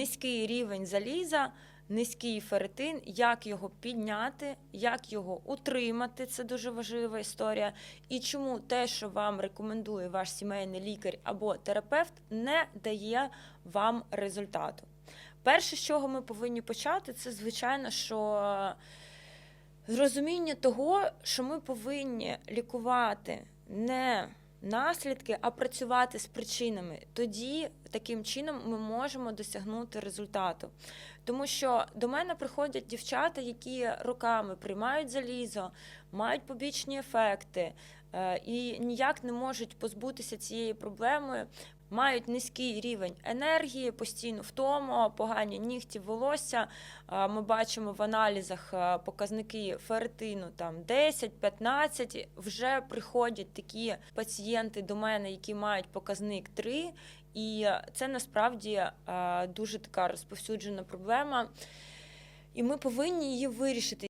Низький рівень заліза, низький ферритин, як його підняти, як його утримати. Це дуже важлива історія. І чому те, що вам рекомендує ваш сімейний лікар або терапевт, не дає вам результату. Перше, з чого ми повинні почати, це звичайно, що зрозуміння того, що ми повинні лікувати не наслідки, а працювати з причинами. Тоді таким чином ми можемо досягнути результату. Тому що до мене приходять дівчата, які роками приймають залізо, мають побічні ефекти е, і ніяк не можуть позбутися цієї проблеми. Мають низький рівень енергії, постійно втому, погані нігті, волосся. Е, Ми бачимо в аналізах е, показники ферритину там 10-15. Вже приходять такі пацієнти до мене, які мають показник 3, і це насправді е, дуже така розповсюджена проблема. І ми повинні її вирішити.